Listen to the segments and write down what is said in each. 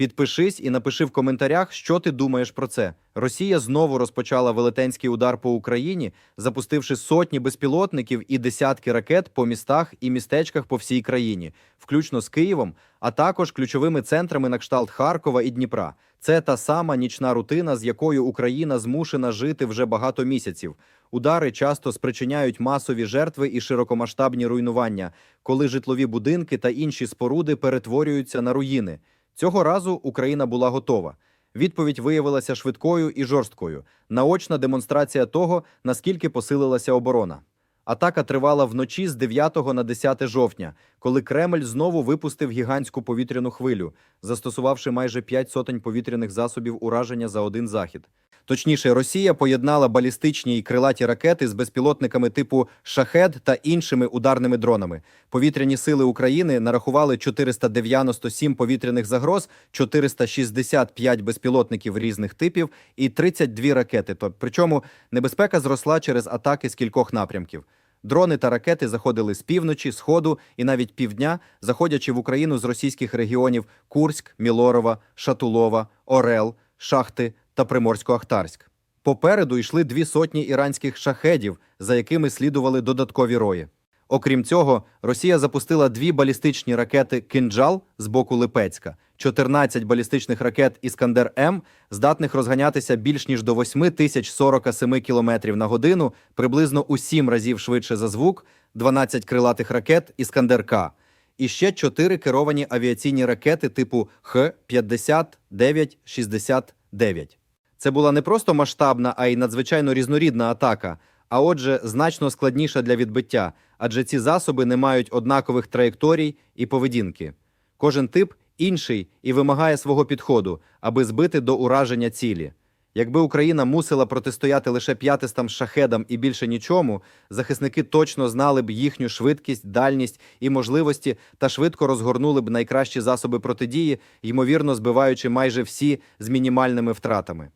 Підпишись і напиши в коментарях, що ти думаєш про це. Росія знову розпочала велетенський удар по Україні, запустивши сотні безпілотників і десятки ракет по містах і містечках по всій країні, включно з Києвом, а також ключовими центрами на кшталт Харкова і Дніпра. Це та сама нічна рутина, з якою Україна змушена жити вже багато місяців. Удари часто спричиняють масові жертви і широкомасштабні руйнування, коли житлові будинки та інші споруди перетворюються на руїни. Цього разу Україна була готова. Відповідь виявилася швидкою і жорсткою. Наочна демонстрація того, наскільки посилилася оборона. Атака тривала вночі з 9 на 10 жовтня, коли Кремль знову випустив гігантську повітряну хвилю, застосувавши майже 5 сотень повітряних засобів ураження за один захід. Точніше, Росія поєднала балістичні і крилаті ракети з безпілотниками типу Шахед та іншими ударними дронами. Повітряні сили України нарахували 497 повітряних загроз, 465 безпілотників різних типів і 32 ракети. Тобто, причому небезпека зросла через атаки з кількох напрямків. Дрони та ракети заходили з півночі, сходу і навіть півдня, заходячи в Україну з російських регіонів Курськ, Мілорова, Шатулова, Орел, Шахти та Приморсько-Ахтарськ. Попереду йшли дві сотні іранських шахедів, за якими слідували додаткові рої. Окрім цього, Росія запустила дві балістичні ракети «Кинджал» з боку Липецька, 14 балістичних ракет «Іскандер М», здатних розганятися більш ніж до 8047 км на годину, приблизно у 7 разів швидше за звук, 12 крилатих ракет «Іскандер К», і ще 4 керовані авіаційні ракети типу Х-59-69. Це була не просто масштабна, а й надзвичайно різнорідна атака, а отже, значно складніша для відбиття, адже ці засоби не мають однакових траєкторій і поведінки. Кожен тип інший і вимагає свого підходу, аби збити до ураження цілі. Якби Україна мусила протистояти лише п'ятистам шахедам і більше нічому, захисники точно знали б їхню швидкість, дальність і можливості та швидко розгорнули б найкращі засоби протидії, ймовірно збиваючи майже всі з мінімальними втратами.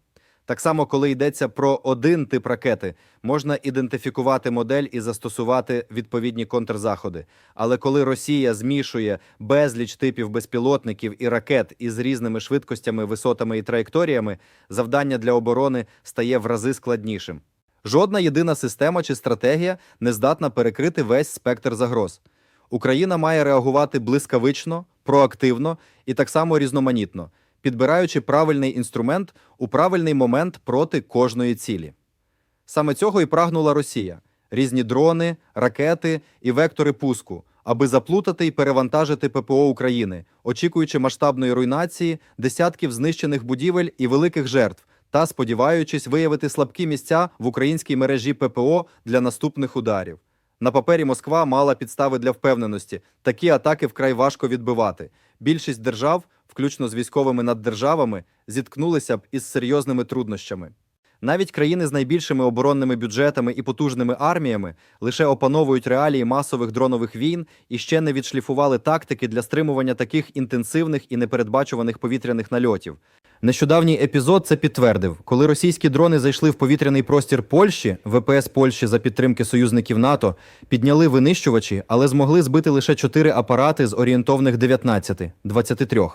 Так само, коли йдеться про один тип ракети, можна ідентифікувати модель і застосувати відповідні контрзаходи. Але коли Росія змішує безліч типів безпілотників і ракет із різними швидкостями, висотами і траєкторіями, завдання для оборони стає в рази складнішим. Жодна єдина система чи стратегія не здатна перекрити весь спектр загроз. Україна має реагувати блискавично, проактивно і так само різноманітно підбираючи правильний інструмент у правильний момент проти кожної цілі. Саме цього і прагнула Росія: різні дрони, ракети і вектори пуску, аби заплутати і перевантажити ППО України, очікуючи масштабної руйнації, десятків знищених будівель і великих жертв, та сподіваючись виявити слабкі місця в українській мережі ППО для наступних ударів. На папері Москва мала підстави для впевненості. Такі атаки вкрай важко відбивати. Більшість держав, включно з військовими наддержавами, зіткнулися б із серйозними труднощами. Навіть країни з найбільшими оборонними бюджетами і потужними арміями лише опановують реалії масових дронових війн і ще не відшліфували тактики для стримування таких інтенсивних і непередбачуваних повітряних нальотів. Нещодавній епізод це підтвердив, коли російські дрони зайшли в повітряний простір Польщі, ВПС Польщі за підтримки союзників НАТО підняли винищувачі, але змогли збити лише 4 апарати з орієнтовних 19 – 23.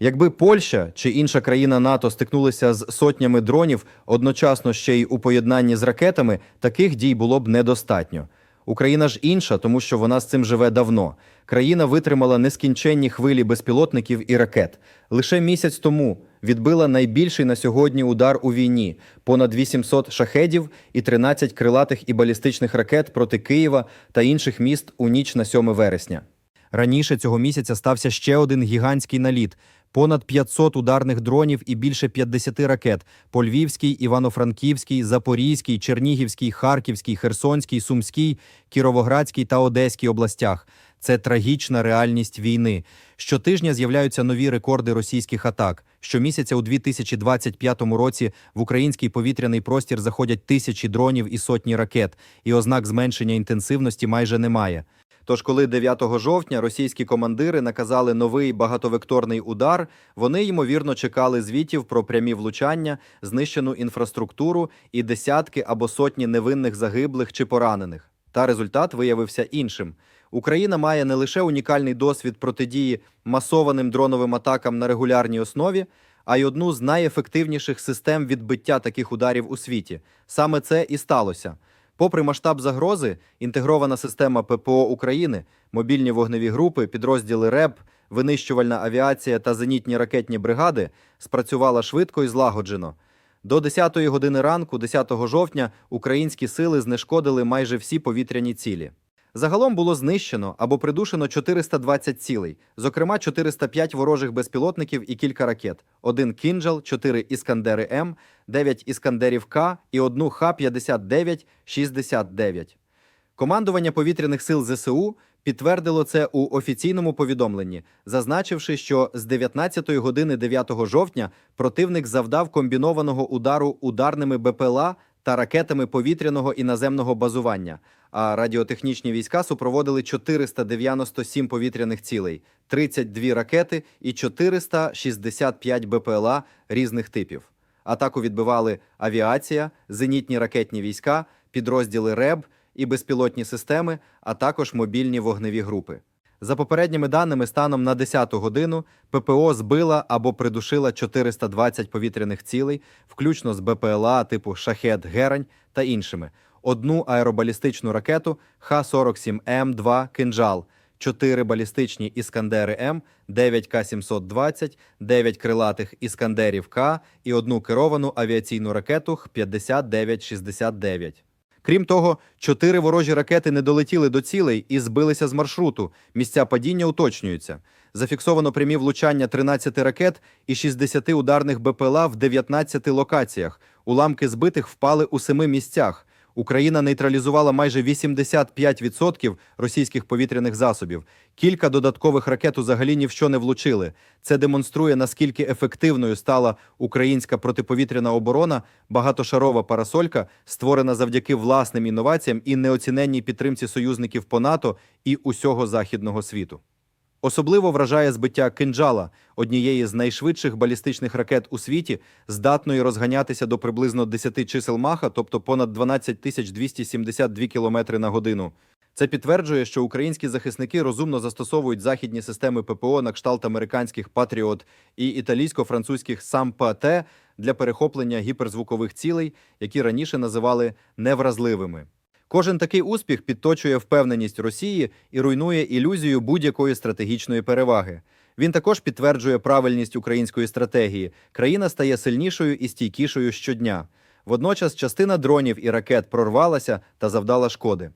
Якби Польща чи інша країна НАТО стикнулися з сотнями дронів одночасно ще й у поєднанні з ракетами, таких дій було б недостатньо. Україна ж інша, тому що вона з цим живе давно. Країна витримала нескінченні хвилі безпілотників і ракет. Лише місяць тому відбила найбільший на сьогодні удар у війні: понад 800 шахедів і 13 крилатих і балістичних ракет проти Києва та інших міст у ніч на 7 вересня. Раніше цього місяця стався ще один гігантський наліт. Понад 500 ударних дронів і більше 50 ракет по Львівській, Івано-Франківській, Запорізькій, Чернігівській, Харківській, Херсонській, Сумській, Кіровоградській та Одеській областях. Це трагічна реальність війни. Щотижня з'являються нові рекорди російських атак. Щомісяця у 2025 році в український повітряний простір заходять тисячі дронів і сотні ракет, і ознак зменшення інтенсивності майже немає. Тож, коли 9 жовтня російські командири наказали новий багатовекторний удар, вони ймовірно чекали звітів про прямі влучання, знищену інфраструктуру і десятки або сотні невинних загиблих чи поранених. Та результат виявився іншим. Україна має не лише унікальний досвід протидії масованим дроновим атакам на регулярній основі, а й одну з найефективніших систем відбиття таких ударів у світі. Саме це і сталося. Попри масштаб загрози, інтегрована система ППО України, мобільні вогневі групи, підрозділи РЕБ, винищувальна авіація та зенітні ракетні бригади спрацювала швидко і злагоджено. До 10-ї години ранку, 10 жовтня, українські сили знешкодили майже всі повітряні цілі. Загалом було знищено або придушено 420 цілей, зокрема 405 ворожих безпілотників і кілька ракет, один «Кінджал», 4 «Іскандери М», 9 «Іскандерів К» і одну Х-59-69. Командування повітряних сил ЗСУ підтвердило це у офіційному повідомленні, зазначивши, що з 19 години 9 жовтня противник завдав комбінованого удару ударними БПЛА та ракетами повітряного і наземного базування. А радіотехнічні війська супроводили 497 повітряних цілей, 32 ракети і 465 БПЛА різних типів. Атаку відбивали авіація, зенітні ракетні війська, підрозділи РЕБ і безпілотні системи, а також мобільні вогневі групи. За попередніми даними, станом на 10 годину ППО збила або придушила 420 повітряних цілей, включно з БПЛА типу Шахет Герань та іншими, одну аеробалістичну ракету Х-47М2 «Кинджал», 4 балістичні Іскандери М, 9 К-720, 9 крилатих Іскандерів К і одну керовану авіаційну ракету Х-5969. Крім того, чотири ворожі ракети не долетіли до цілей і збилися з маршруту. Місця падіння уточнюються. Зафіксовано прямі влучання 13 ракет і 60 ударних БПЛА в 19 локаціях. Уламки збитих впали у семи місцях. Україна нейтралізувала майже 85% російських повітряних засобів. Кілька додаткових ракет взагалі ні в що не влучили. Це демонструє, наскільки ефективною стала українська протиповітряна оборона, багатошарова парасолька, створена завдяки власним інноваціям і неоціненній підтримці союзників по НАТО і усього західного світу. Особливо вражає збиття кинджала, однієї з найшвидших балістичних ракет у світі, здатної розганятися до приблизно 10 чисел маха, тобто понад 12 тисяч 272 км на годину. Це підтверджує, що українські захисники розумно застосовують західні системи ППО на кшталт американських Патріот і італійсько-французьких САМПАТ для перехоплення гіперзвукових цілей, які раніше називали невразливими. Кожен такий успіх підточує впевненість Росії і руйнує ілюзію будь-якої стратегічної переваги. Він також підтверджує правильність української стратегії. Країна стає сильнішою і стійкішою щодня. Водночас частина дронів і ракет прорвалася та завдала шкоди.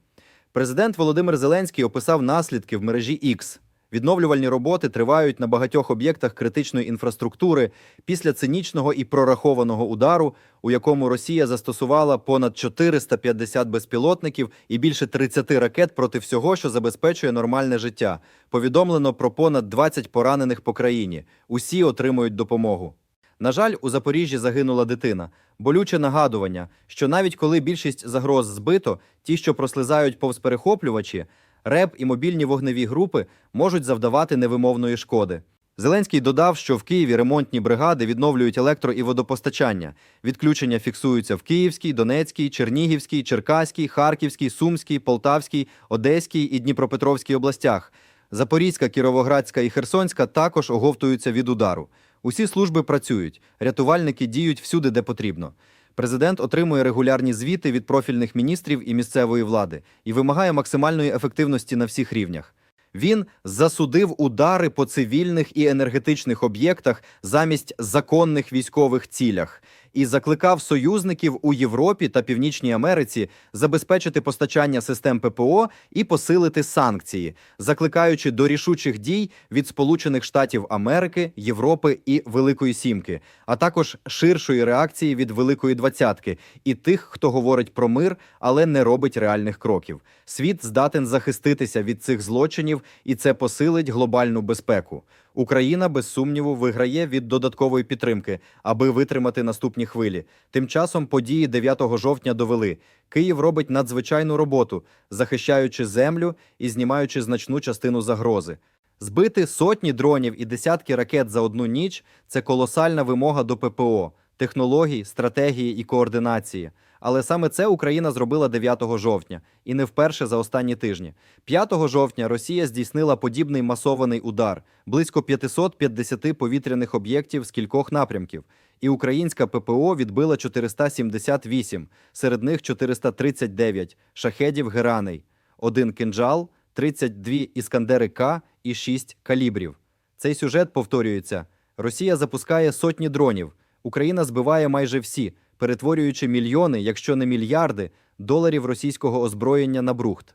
Президент Володимир Зеленський описав наслідки в мережі X. Відновлювальні роботи тривають на багатьох об'єктах критичної інфраструктури після цинічного і прорахованого удару, у якому Росія застосувала понад 450 безпілотників і більше 30 ракет проти всього, що забезпечує нормальне життя. Повідомлено про понад 20 поранених по країні. Усі отримують допомогу. На жаль, у Запоріжжі загинула дитина. Болюче нагадування, що навіть коли більшість загроз збито, ті, що прослизають повз перехоплювачі, РЕБ і мобільні вогневі групи можуть завдавати невимовної шкоди. Зеленський додав, що в Києві ремонтні бригади відновлюють електро і водопостачання. Відключення фіксуються в Київській, Донецькій, Чернігівській, Черкаській, Харківській, Сумській, Полтавській, Одеській і Дніпропетровській областях. Запорізька, Кіровоградська і Херсонська також оговтуються від удару. Усі служби працюють, рятувальники діють всюди, де потрібно. Президент отримує регулярні звіти від профільних міністрів і місцевої влади і вимагає максимальної ефективності на всіх рівнях. Він засудив удари по цивільних і енергетичних об'єктах замість законних військових цілях і закликав союзників у Європі та Північній Америці забезпечити постачання систем ППО і посилити санкції, закликаючи до рішучих дій від Сполучених Штатів Америки, Європи і Великої Сімки, а також ширшої реакції від Великої Двадцятки і тих, хто говорить про мир, але не робить реальних кроків. Світ здатен захиститися від цих злочинів, і це посилить глобальну безпеку. Україна без сумніву виграє від додаткової підтримки, аби витримати наступні хвилі. Тим часом події 9 жовтня довели. Київ робить надзвичайну роботу, захищаючи землю і знімаючи значну частину загрози. Збити сотні дронів і десятки ракет за одну ніч це колосальна вимога до ППО, технологій, стратегії і координації. Але саме це Україна зробила 9 жовтня і не вперше за останні тижні. 5 жовтня Росія здійснила подібний масований удар близько 550 повітряних об'єктів з кількох напрямків. І українська ППО відбила 478, серед них 439 шахедів Гераней, один кинджал, 32 іскандери К і 6 калібрів. Цей сюжет повторюється. Росія запускає сотні дронів. Україна збиває майже всі, перетворюючи мільйони, якщо не мільярди, доларів російського озброєння на брухт.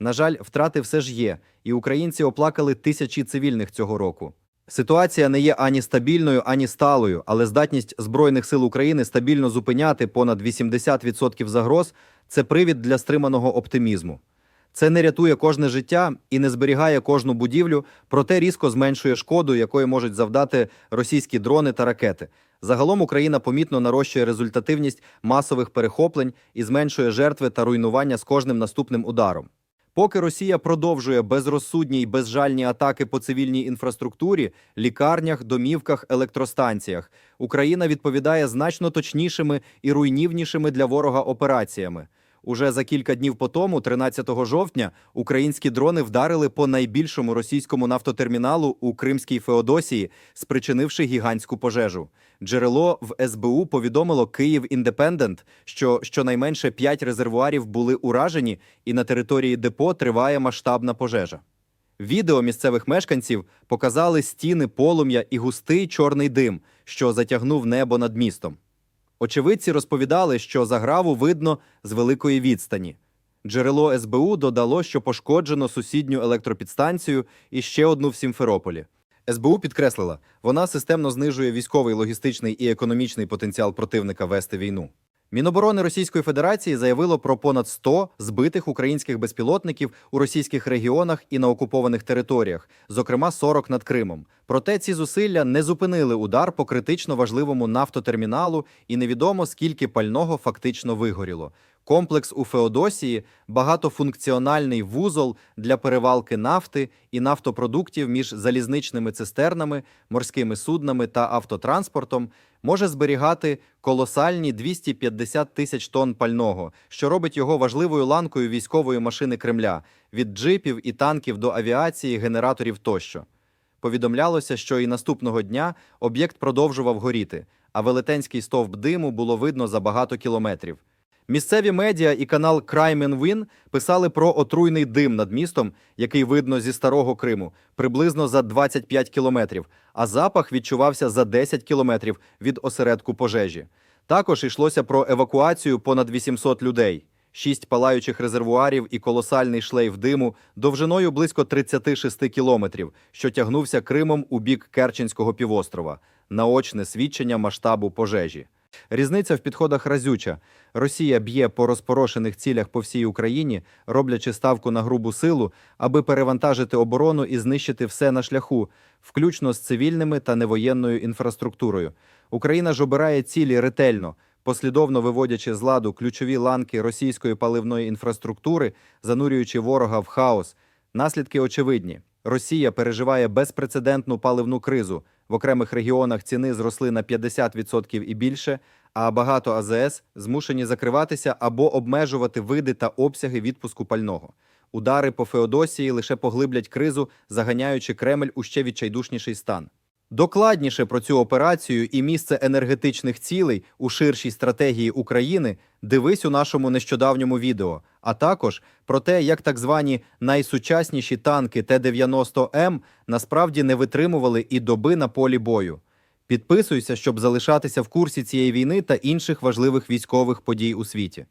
На жаль, втрати все ж є, і українці оплакали тисячі цивільних цього року. Ситуація не є ані стабільною, ані сталою, але здатність Збройних сил України стабільно зупиняти понад 80% загроз це привід для стриманого оптимізму. Це не рятує кожне життя і не зберігає кожну будівлю, проте різко зменшує шкоду, якої можуть завдати російські дрони та ракети. Загалом Україна помітно нарощує результативність масових перехоплень і зменшує жертви та руйнування з кожним наступним ударом. Поки Росія продовжує безрозсудні й безжальні атаки по цивільній інфраструктурі, лікарнях, домівках, електростанціях, Україна відповідає значно точнішими і руйнівнішими для ворога операціями. Уже за кілька днів по тому, 13 жовтня, українські дрони вдарили по найбільшому російському нафтотерміналу у Кримській Феодосії, спричинивши гігантську пожежу. Джерело в СБУ повідомило Київ Індепендент, що щонайменше п'ять резервуарів були уражені, і на території депо триває масштабна пожежа. Відео місцевих мешканців показали стіни полум'я і густий чорний дим, що затягнув небо над містом. Очевидці розповідали, що заграву видно з великої відстані. Джерело СБУ додало, що пошкоджено сусідню електропідстанцію і ще одну в Сімферополі. СБУ підкреслила, вона системно знижує військовий, логістичний і економічний потенціал противника вести війну. Міноборони Російської Федерації заявило про понад 100 збитих українських безпілотників у російських регіонах і на окупованих територіях, зокрема 40 над Кримом. Проте ці зусилля не зупинили удар по критично важливому нафтотерміналу, і невідомо скільки пального фактично вигоріло. Комплекс у Феодосії багатофункціональний вузол для перевалки нафти і нафтопродуктів між залізничними цистернами, морськими суднами та автотранспортом може зберігати колосальні 250 тисяч тонн пального, що робить його важливою ланкою військової машини Кремля від джипів і танків до авіації, генераторів тощо. Повідомлялося, що і наступного дня об'єкт продовжував горіти, а велетенський стовп диму було видно за багато кілометрів. Місцеві медіа і канал Crime and Win писали про отруйний дим над містом, який видно зі старого Криму, приблизно за 25 кілометрів, а запах відчувався за 10 кілометрів від осередку пожежі. Також йшлося про евакуацію понад 800 людей, шість палаючих резервуарів і колосальний шлейф диму довжиною близько 36 кілометрів, що тягнувся Кримом у бік Керченського півострова, наочне свідчення масштабу пожежі. Різниця в підходах разюча. Росія б'є по розпорошених цілях по всій Україні, роблячи ставку на грубу силу, аби перевантажити оборону і знищити все на шляху, включно з цивільними та невоєнною інфраструктурою. Україна ж обирає цілі ретельно, послідовно виводячи з ладу ключові ланки російської паливної інфраструктури, занурюючи ворога в хаос. Наслідки очевидні. Росія переживає безпрецедентну паливну кризу. В окремих регіонах ціни зросли на 50% і більше, а багато АЗС змушені закриватися або обмежувати види та обсяги відпуску пального. Удари по Феодосії лише поглиблять кризу, заганяючи Кремль у ще відчайдушніший стан. Докладніше про цю операцію і місце енергетичних цілей у ширшій стратегії України дивись у нашому нещодавньому відео, а також про те, як так звані найсучасніші танки Т-90М насправді не витримували і доби на полі бою. Підписуйся, щоб залишатися в курсі цієї війни та інших важливих військових подій у світі.